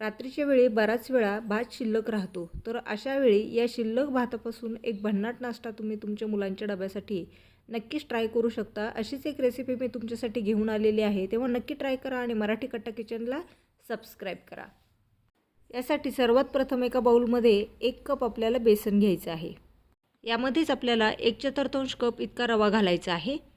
रात्रीच्या वेळी बराच वेळा भात शिल्लक राहतो. तर अशा वेळी या शिल्लक भातापासून एक भन्नाट नाश्ता तुम्ही तुमच्या मुलांच्या डब्यासाठी नक्कीच ट्राय करू शकता. अशीच एक रेसिपी मी तुमच्यासाठी घेऊन आलेली आहे. तेव्हा नक्की ट्राय करा आणि मराठी कट्टा किचनला सबस्क्राईब करा. यासाठी सर्वात प्रथम एका बाउलमध्ये एक कप आपल्याला बेसन घ्यायचं आहे. यामध्येच आपल्याला एक चतुर्थांश कप इतका रवा घालायचा आहे.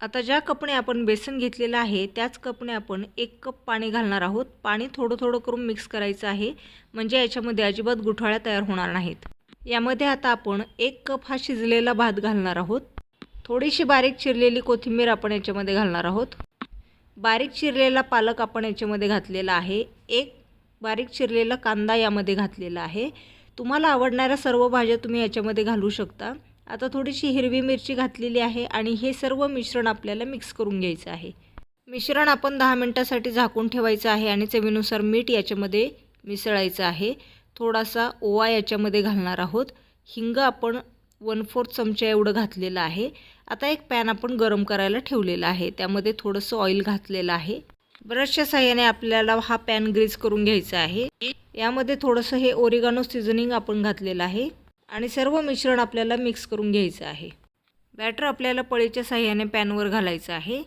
आता ज्या कपने आपण बेसन घेतलेलं आहे त्याच कपने आपण एक कप पाणी घालणार आहोत. पाणी थोडं थोडं करून मिक्स करायचं आहे. म्हणजे याच्यामध्ये अजिबात गुठळ्या तयार होणार नाहीत. यामध्ये आता आपण एक कप हा शिजलेला भात घालणार आहोत. थोडीशी बारीक चिरलेली कोथिंबीर आपण याच्यामध्ये घालणार आहोत. बारीक चिरलेला पालक आपण याच्यामध्ये घातलेला आहे. एक बारीक चिरलेला कांदा यामध्ये घातलेला आहे. तुम्हाला आवडणाऱ्या सर्व भाज्या तुम्ही याच्यामध्ये घालू शकता. आता थोडीशी हिरवी मिरची घातलेली आहे आणि हे सर्व मिश्रण आपल्याला मिक्स करून घ्यायचं आहे. मिश्रण आपण दहा मिनटासाठी झाकून ठेवायचं आहे आणि चवीनुसार मीठ याच्यामध्ये मिसळायचं आहे. थोडासा ओवा याच्यामध्ये घालणार आहोत. हिंग आपण वन फोर्थ चमचा एवढं घातलेलं आहे. आता एक पॅन आपण गरम करायला ठेवलेला आहे. त्यामध्ये थोडंसं ऑइल घातलेलं आहे. ब्रशच्या साह्याने आपल्याला हा पॅन ग्रीज करून घ्यायचा आहे. यामध्ये थोडंसं हे ओरिगानो सिझनिंग आपण घातलेलं आहे. आणि सर्व मिश्रण आपल्याला मिक्स करून घ्यायचं आहे. बॅटर आपल्याला पळीच्या साह्याने पॅनवर घालायचं आहे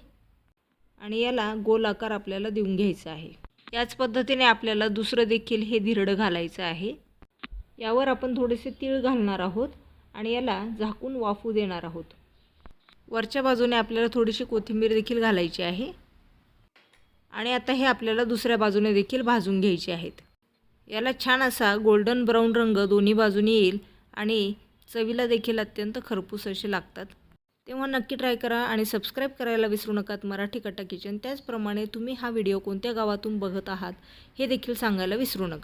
आणि याला गोल आकार आपल्याला देऊन घ्यायचा आहे. याच पद्धतीने आपल्याला दुसरं देखील हे धिरडं घालायचं आहे. यावर आपण थोडेसे तीळ घालणार आहोत आणि याला झाकून वाफू देणार आहोत. वरच्या बाजूने आपल्याला थोडीशी कोथिंबीर देखील घालायची आहे. आणि आता हे आपल्याला दुसऱ्या बाजूने देखील भाजून घ्यायचे आहेत. याला छान असा गोल्डन ब्राऊन रंग दोन्ही बाजूने येईल आणि चवीला देखील अत्यंत खरपूस असे लागतात. तेव्हा नक्की ट्राय करा आणि सबस्क्राईब करायला विसरू नकात मराठी कट्टा किचन त्याचप्रमाणे तुम्ही हा व्हिडिओ कोणत्या गावातून बघत आहात हे देखील सांगायला विसरू नका.